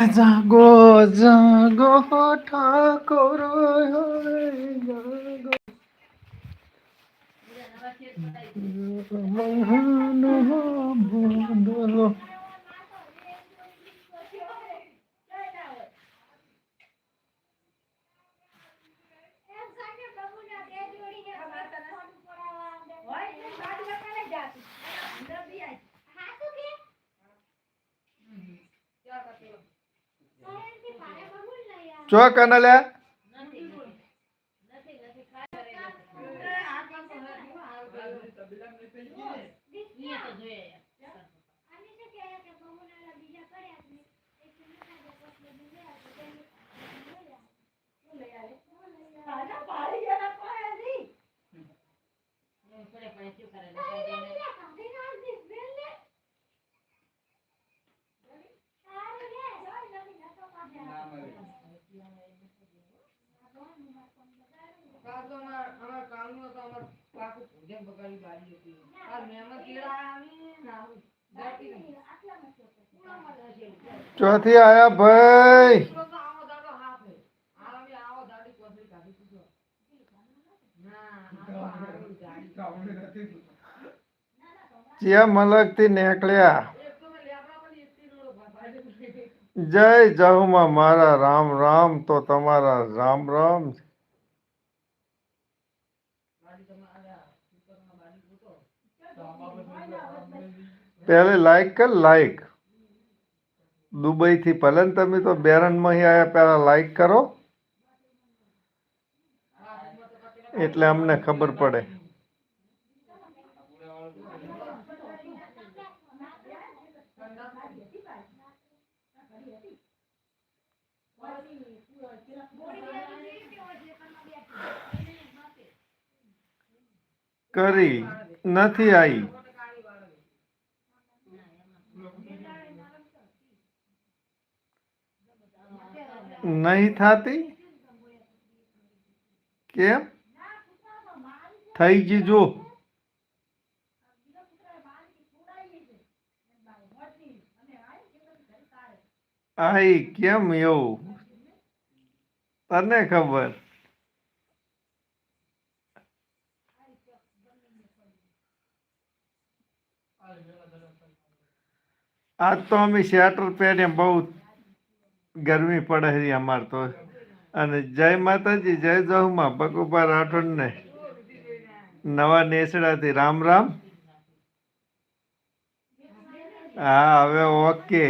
જાગો જાગો ઠાકોર જાગો બોલો ચો કનલ્યા કાલ તો અમાર અમાર કામનું હતું, અમાર પાકું ભોજન બગાડી બારી હતી. આ મહેમાન કેળા આવી ને આવું જાતી નહીં. ઉનામાં જશે. ચોથી આયા ભાઈ. ચિયા મલકથી દાડો જય જહુમાં મારા રામ રામ, તો તમારા રામ રામ. પહેલે લાઈક કર લાઈક દુબઈથી ભલે તમે તો બેરનમાંથી આવ્યા પહેલા લાઈક કરો. એટલે અમને ખબર પડે. કરી નથી આવી નહીં થતી? કેમ? થઈ ગઈ જો. આઈ કેમ એવું? તને ખબર? આજ તો અમે સ્વેટર પહેરીએ બહુ ગરમી પડે છે અમાર તો. અને જય માતાજી, જય જહુમાં બકુબા રાઠોડને નવા નેસડાથી રામ રામ. હા, હવે ઓકે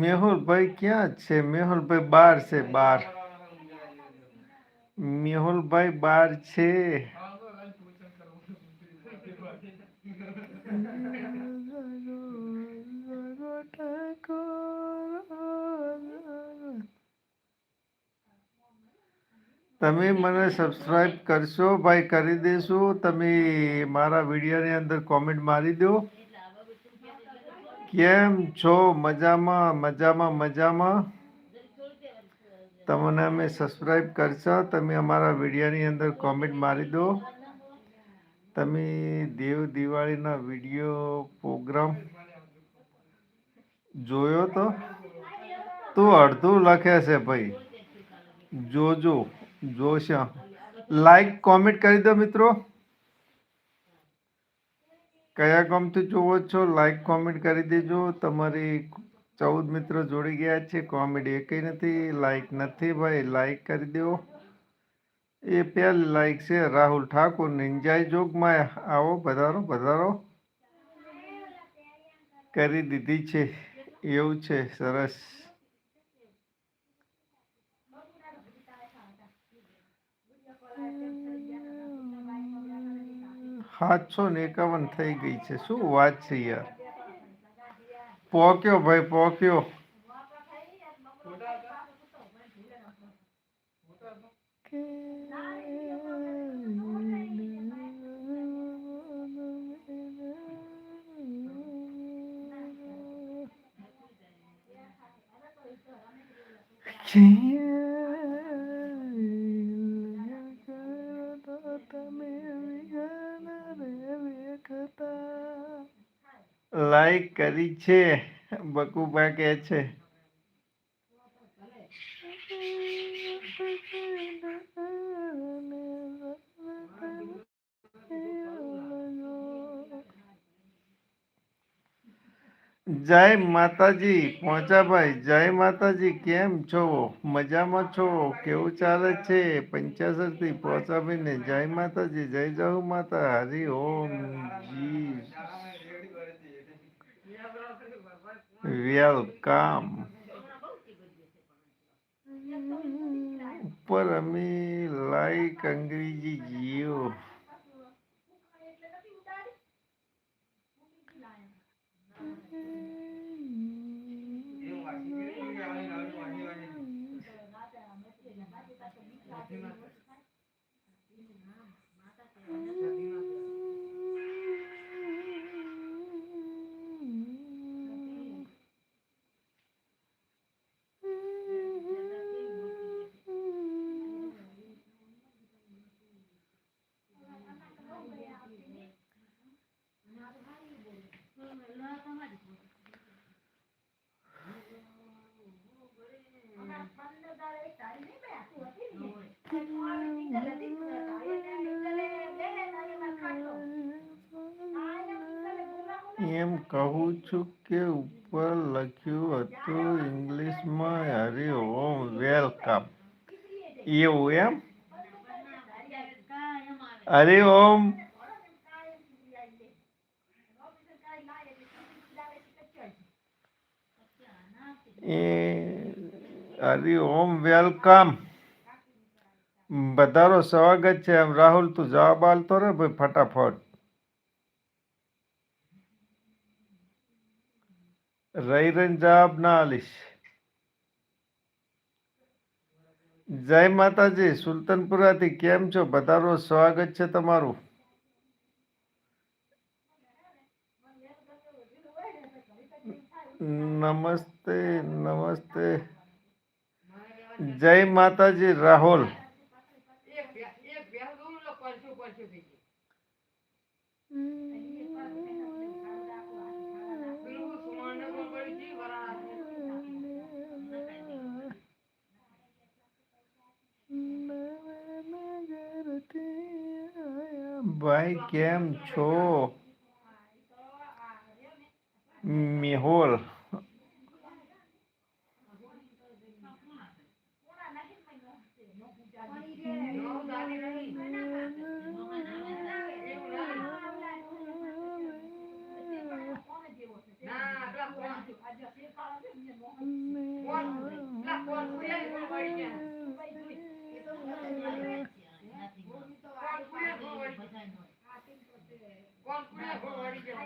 મેહુલભાઈ ક્યાં છે? મેહુલભાઈ બાર છે, બાર. મેહુલભાઈ બાર છે. તમે મને સબસ્ક્રાઈબ કરશો, ભાઈ કરી દેશો. તમે મારા વિડીયોની અંદર કોમેન્ટ મારી દો. કેમ છો? મજામાં મજામાં મજામાં? તમને અમે સબસ્ક્રાઈબ કરશો, તમે અમારા વિડીયોની અંદર કોમેન્ટ મારી દો. તમે દેવ દિવાળીના વીડિયો પ્રોગ્રામ જોયો તો? તું અડધું લખે છે ભાઈ. જોજો, જોશા. લાઈક કોમેન્ટ કરી દો મિત્રો. કયા ગામથી જોવો છો? લાઈક કોમેન્ટ કરી દેજો. તમારી ચૌદ મિત્રો જોડી ગયા છે. કોમેન્ટ એકેય નથી. લાઈક નથી ભાઈ. લાઈક કરી દો. એ પહેલી લાઈક છે. રાહુલ ઠાકોર નિંજાઈ જોગમાં આવો. વધારો વધારો. કરી દીધી છે. એવું છે. સરસ. સાતસો ને એકાવન થઈ ગઈ છે. શું વાત છે યાર? પોક્યો ભાઈ પોક્યો. લાઈક કરી છે બકુબા કે છે. જય માતાજી પહોંચાભાઈ જય માતાજી, કેમ છો? મજામાં છો? કેવું ચાલે છે? પંચાસરથી પહોંચાભાઈ ને જય માતાજી, જય જહુ માતા. હરિ ઓમ. જી. વેલકમ ઉપર અમે લાઈક અંગ્રેજી જીઓ Thank કહું છું કે ઉપર લખ્યું હતું ઇંગ્લિશમાં હરિ ઓમ વેલકમ એવું એમ હરિ ઓમ એ હરિ ઓમ વેલકમ બધારો સ્વાગત છે એમ રાહુલ તું જવાબ આલતો રે ભાઈ ફટાફટ રહીને ના આલીશ જય માતાજી સુલતાનપુરાથી કેમ છો? બધારો સ્વાગત છે તમારું. નમસ્તે નમસ્તે. જય માતાજી રાહુલ. એક એક દઉં થઈ ગયું. ભાઈ કેમ છો? મેહોલ નવું દાદી નહીં. ના, પેલા કોણ- કોણ- પેલા કોણ કુડિયા ની કોણ વાળી ગયા? કોણ કુડિયા કોણ વાળી ગયા? કોણ કુડિયા કોણ વાળી ગયા?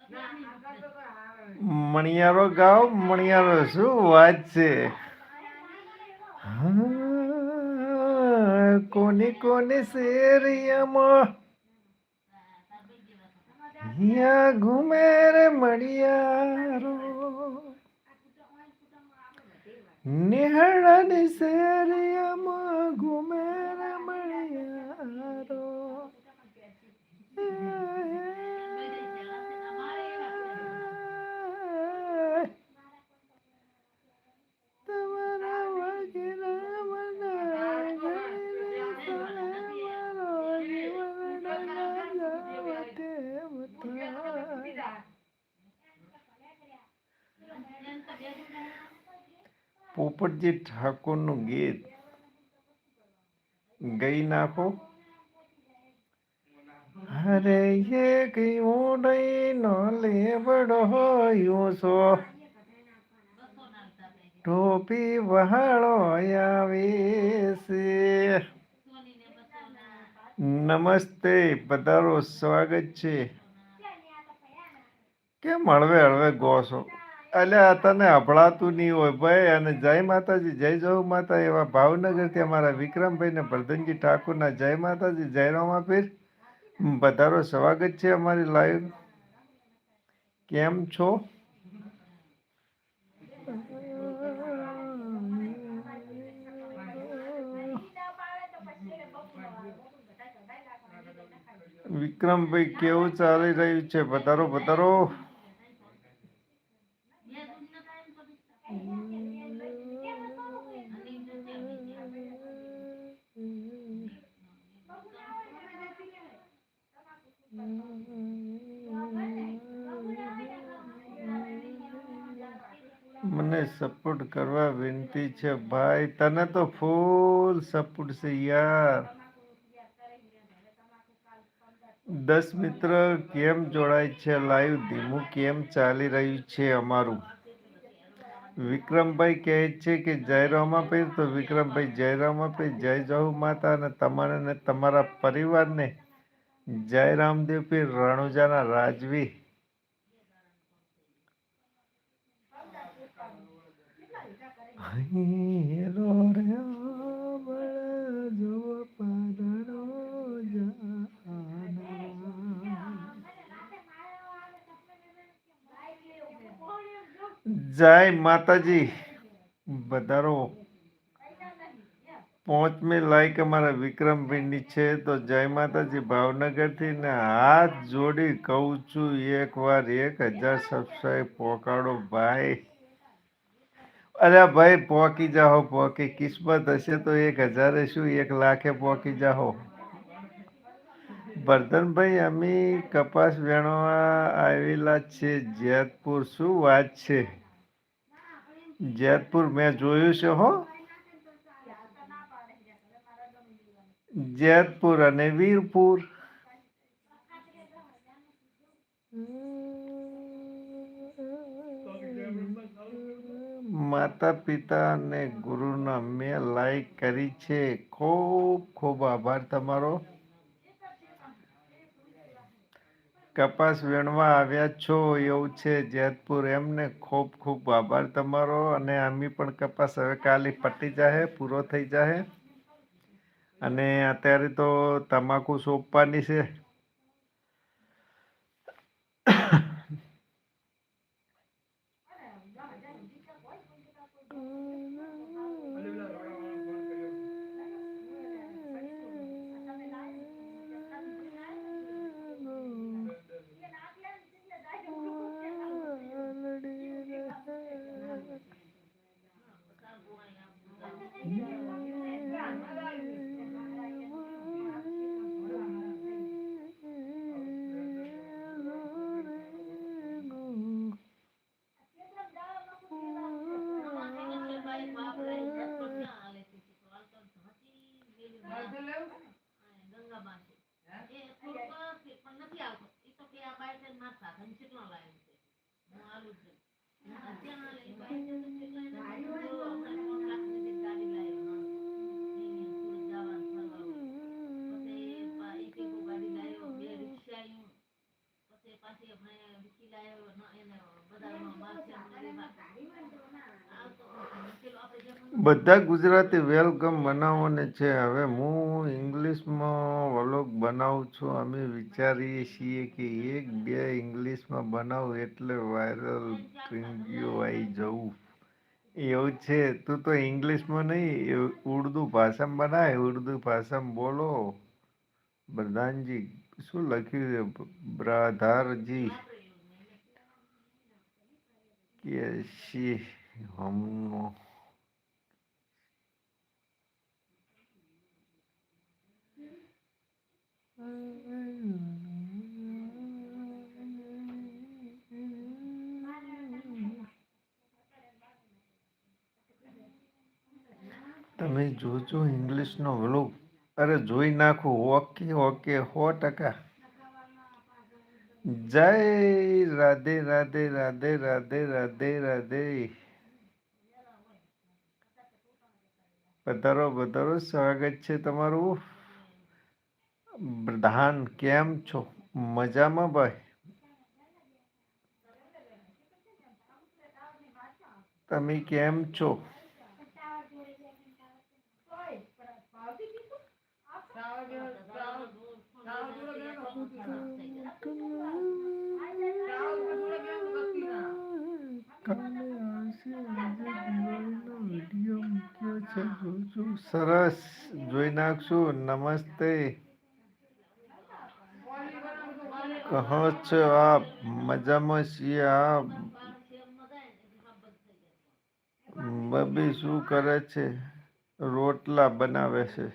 ના, આગળ તો કોઈ આવે નહીં. મણિયારો ગાવ, મણિયારો શું વાત છે? કોની કોની શેરિયામાં? યા ઘુમે રે મણિયારો. નિહળની શેરિયામાં ઘૂમે પોપટજી ઠાકોરનું ગીત ગઈ નાખો. અરે એ કયું નો લેવડો યો છો. ટોપી વહાળો આવે છે. નમસ્તે પધારો સ્વાગત છે. કેમ હળવે હળવે ગો છો અલ્યા તને હભળાતું નહીં હોય ભાઈ, અને જય માતાજી, જય જય માતા, એવા ભાવનગરથી અમારા વિક્રમભાઈ ને ભરધનજી ઠાકોરના જય માતાજી, જય રામાપીર. બધારો સ્વાગત છે અમારી લાઈવ કેમ છો? વિક્રમભાઈ, કેવું ચાલી રહ્યું છે? પધારો પધારો. મને સપોર્ટ કરવા વિનંતી છે, ભાઈ, તને તો ફૂલ સપોર્ટ છે યાર. દસ મિત્ર કેમ જોડાય છે? લાઈવ ધીમું કેમ ચાલી રહ્યું છે અમારું? વિક્રમભાઈ કહે છે કે જય રામાપીર તો વિક્રમભાઈ જય રામાપીર જય જહુ માતા અને તમારે ને તમારા પરિવારને જય રામદેવ પીર રણુજાના રાજવી. હેલો, રે જય માતાજી. બધારો પાંચમી લાઈક અમારા વિક્રમભાઈની છે. તો જય માતાજી ભાવનગરથી ને હાથ જોડી કહું છું એક વાર એક હજાર સબસ્ક્રાઈબ પોકાડો ભાઈ. અરે ભાઈ પહોંચી જાઓ, પોકી કિસ્મત હશે તો એક હજારે શું, એક લાખે પહોંચી જાઓ. વર્ધનભાઈ, અમે કપાસ વેણવા આવેલા છે જેતપુર. શું વાત છે? જેતપુર મેં જોયું છે હો. જેતપુર અને વીરપુર. માતા પિતા અને ગુરુના મેં લાઈક કરી છે. ખૂબ ખૂબ આભાર તમારો. કપાસ વીણવા આવ્યા છો એવું છે જેતપુર. એમને ખૂબ ખૂબ આભાર તમારો અને આમી પણ કપાસ હવે કાલે પટી જાહે, પૂરો થઈ જાહે. અને અત્યારે તો તમાકુ સોંપવાની છે. બધા ગુજરાતી વેલકમ બનાવવાને છે. હવે હું ઇંગ્લિશમાં વ્લોગ બનાવું છું. અમે વિચારીએ છીએ કે એક બે ઇંગ્લિશમાં બનાવું એટલે વાયરલ વીડિયો આવી જવું. એવું છે. તું તો ઇંગ્લિશમાં નહીં ઉર્દુ ભાષામાં બનાય, ઉર્દુ ભાષામાં બોલો. પ્રધાનજી શું લખ્યું છે? બ્રાધારજી કેસી હમનો તમે જોજો ઇંગ્લિશનો વ્લોગ અરે જોઈ નાખો ઓકે ઓકે સો ટકા જય રાધે રાધે રાધે રાધે રાધે રાધે. પધારો પધારો, સ્વાગત છે તમારું. પ્રધાન કેમ છો મજામાં ભાઈ તમે કેમ છો તાવ જેવો- તાવ- તાવ જેવો બેન કશું ના. તાવ જેવો બેન કશું ના. કાલે આવશે આજે દિવાળીનો વીડિયો મૂક્યો છે જોજો સરસ જોઈ નાખશું નમસ્તે કહો છો આપ મજામાં છીએ આપ બબી શું કરે છે? રોટલા બનાવે છે.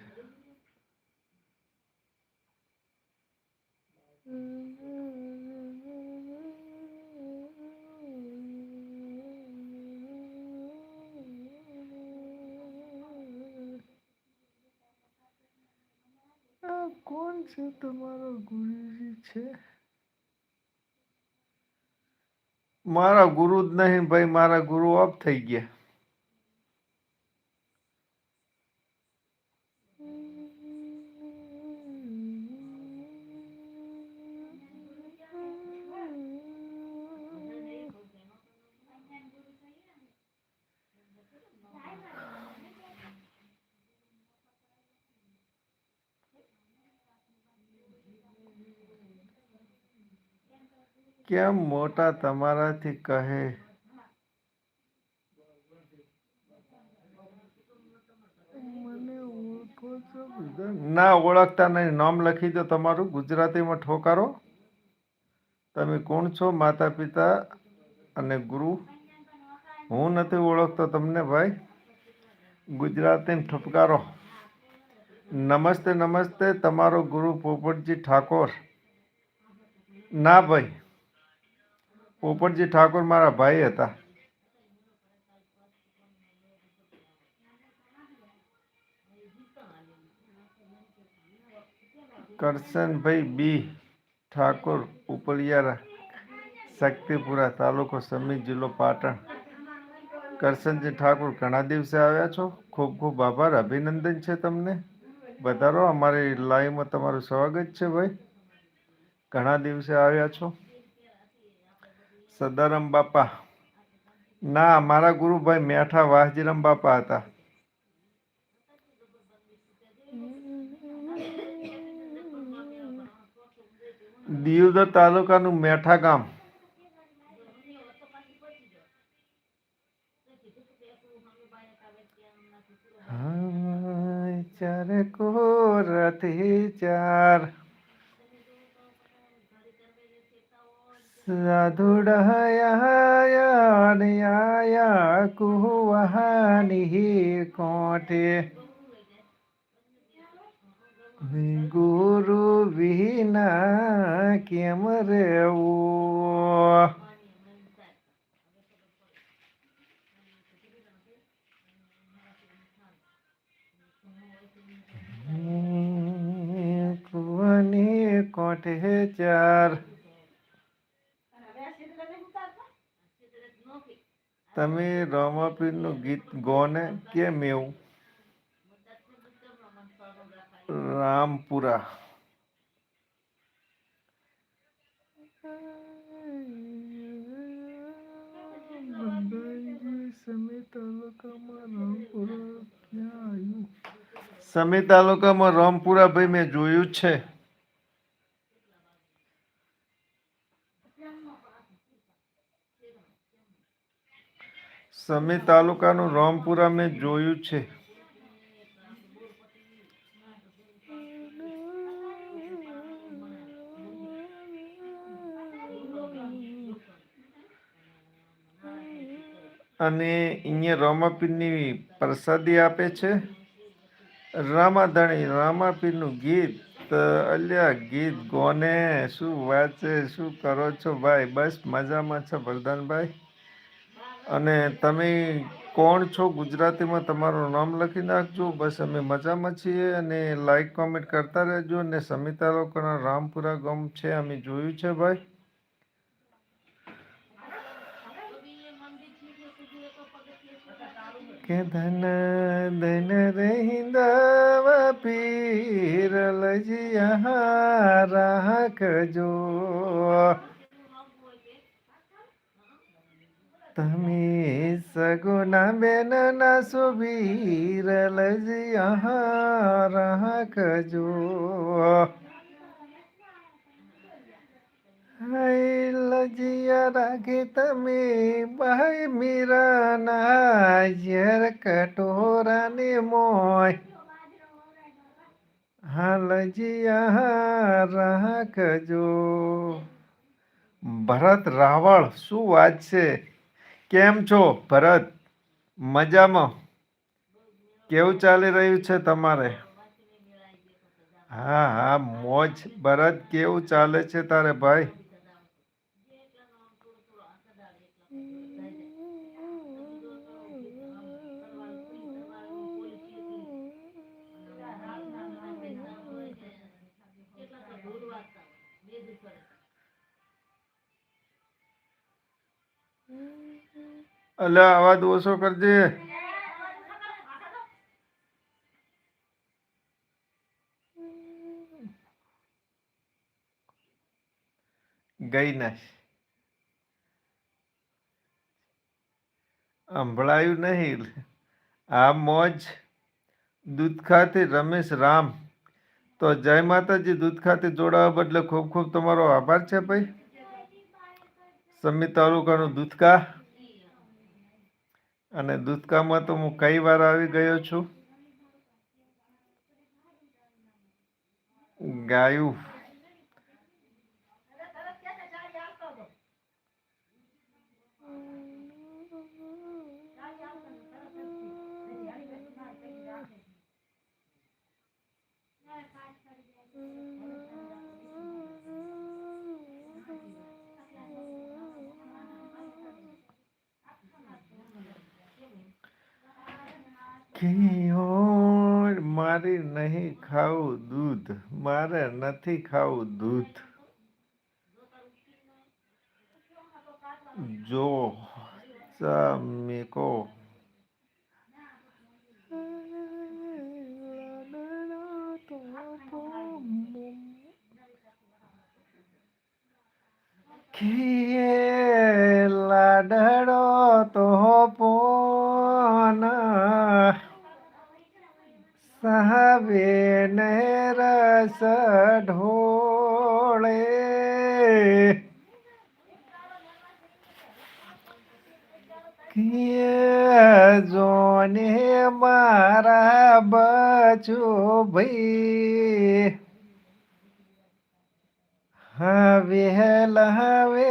આ કોણ છે તમારો ગુરુજી છે? મારા ગુરુ જ નહીં ભાઈ મારા ગુરુ ઓફ થઈ ગયા. કેમ મોટા તમારાથી કહે? ના ઓળખતા નહીં. નામ લખી દો તમારું. ગુજરાતીમાં ઠોકારો. તમે કોણ છો? માતા પિતા અને ગુરુ? હું નથી ઓળખતો તમને ભાઈ. ગુજરાતીને ઠપકારો. નમસ્તે નમસ્તે તમારો ગુરુ પોપટજી ઠાકોર. ના ભાઈ. પોપટજી ઠાકોર મારા ભાઈ હતા. કરશનભાઈ બી ઠાકોર ઉપલિયારા, શક્તિપુરા તાલુકો સમી જિલ્લો પાટણ. કરશનજી ઠાકોર ઘણા દિવસે આવ્યા છો? ખૂબ ખૂબ આભાર, અભિનંદન છે તમને. વધારો અમારી લાઈવમાં તમારું સ્વાગત છે ભાઈ. ઘણા દિવસે આવ્યા છો? સદારામ બાપા. ના, મારા ગુરુભાઈ મેઠા વાહજીરામ બાપા હતા. દિયોદર તાલુકાનું મેઠા ગામ. હાય કો કોરથી ચાર. સાધુડયા કુવહાની કોઠે ગુરુ વિના કેમ કુવાની કોઠે ચાર તમે રામાપીરનું ગીત ગોને કેમ એવું? રામપુરા. સમી તાલુકામાં રામપુરા. ભાઈ મેં જોયું છે. સમી તાલુકાનું રોમપુરા મેં જોયું છે. અને અહીંયા રામાપીરની પ્રસાદી આપે છે. રામાધણી, રામાપીરનું ગીત, અલ્યા ગીત ગોને, શું છે શું કરો છો ભાઈ? બસ મજામાં છો વરદાનભાઈ અને તમે કોણ છો ગુજરાતીમાં તમારું નામ લખી નાખજો. બસ અમે મજામાં છીએ અને લાઈક કોમેન્ટ કરતા રહેજો અને સમિતા લોકોના રામપુરા ગમ છે, અમે જોયું છે ભાઈ. કે ધન ધન રહિંદવ પીર લજિયા રાખજો તમે સગુના બેન ના સુબીર લજી રાખજો. લજિયા રાખે તમે ભાઈ મીરા ના ઝેર કટોરા ને મોય હાલજિયા રાખજો. ભરત રાવળ, શું વાત છે? કેમ છો? ભરત, મજામાં? કેવું ચાલી રહ્યું છે તમારે? હા હા, મોજ. ભરત, કેવું ચાલે છે તારે ભાઈ? અલ્યા આવાજ ઓછો કરજે. ગઈ નાશ. સંભળાયું નહીં. આ મોજ દૂધ ખાતે રમેશ રામ. તો જય માતાજી, દૂધ ખાતે જોડાવા બદલે ખૂબ ખૂબ તમારો આભાર છે ભાઈ. સમી તાલુકાનું દૂધકા. અને દૂધકામાં તો હું કઈ વાર આવી ગયો છું? ગાયું. ખીઓણ મારી નહીં ખાવું દૂધ મારે નથી ખાવું દૂધ. જો ચા ખીએ બચો ભાઈ હવે લહવે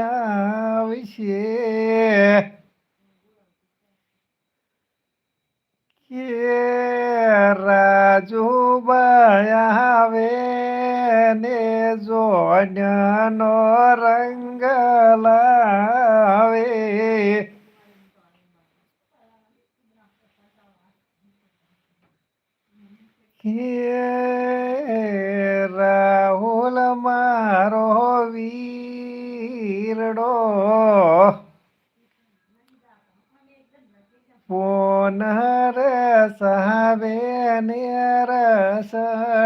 આવશે કે રાજુ આવે ને જોડનો રંગ લાવે કે રાહુલ મારો વીરડો પોનર સાવે ને રસ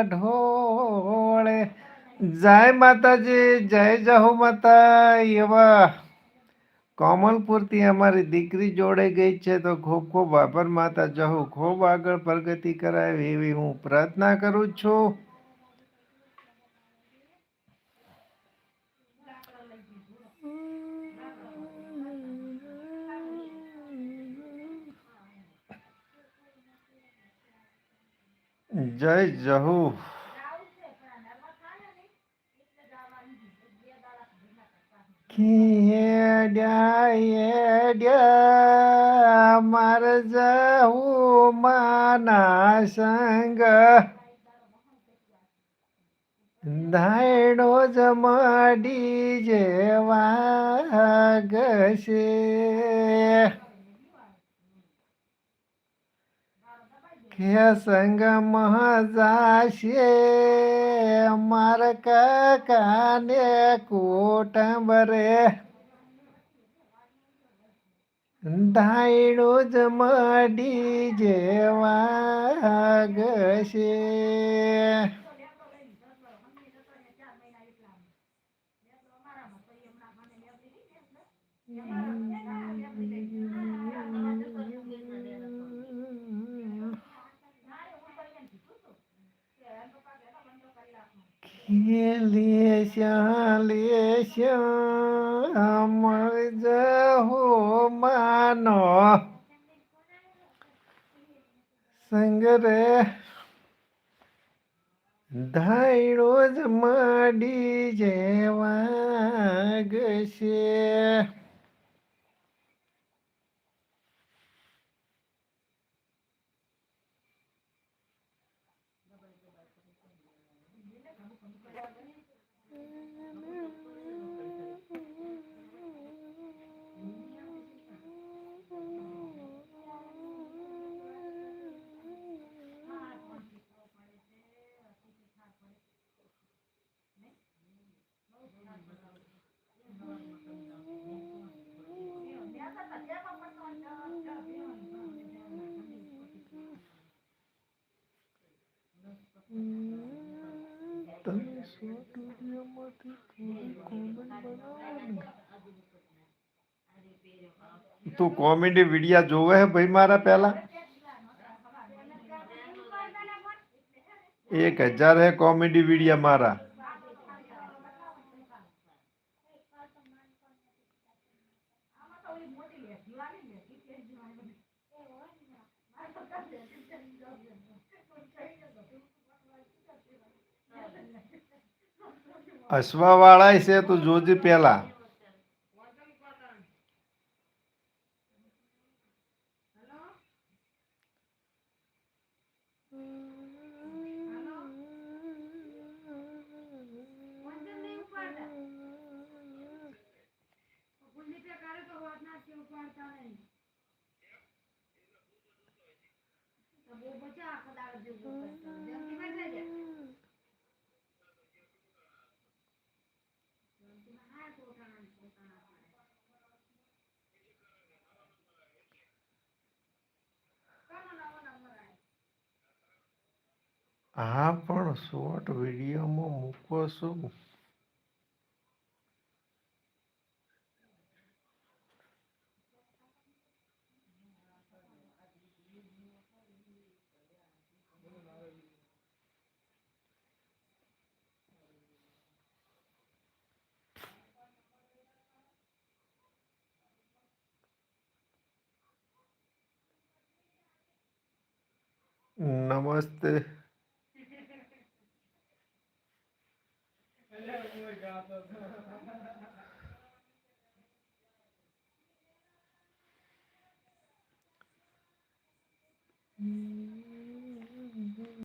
ઢોળે જય માતાજી જય જહુ માતા એવા કોમલપુરથી અમારી દીકરી જોડે ગઈ છે તો ખૂબ ખૂબ આભાર માતા જહુ. ખૂબ આગળ પ્રગતિ કરાવે એવી હું પ્રાર્થના કરું છું. જય જહુ. ખેડ્યા માર જવું માના સંગ ધાયડો જ મડી જેવા ગશે કે સંગ મહાજાશે માર કાકાને કુટુંબરે ધાયડો જ મડી જેવા ગશે લેશ્યા શ્યામ જહો માનો. સંગરે ધાયડો જ માડી જેવા ગશે તમે ને તું કોમેડી વિડિયા જોવે હે ભાઈ મારા પહેલા? એક હજાર હે કોમેડી વિડિયા મારા. હસવા વાળા છે તું જોજે પેલા હા પણ શોર્ટ વિડીયોમાં મૂકો શું નમસ્તે.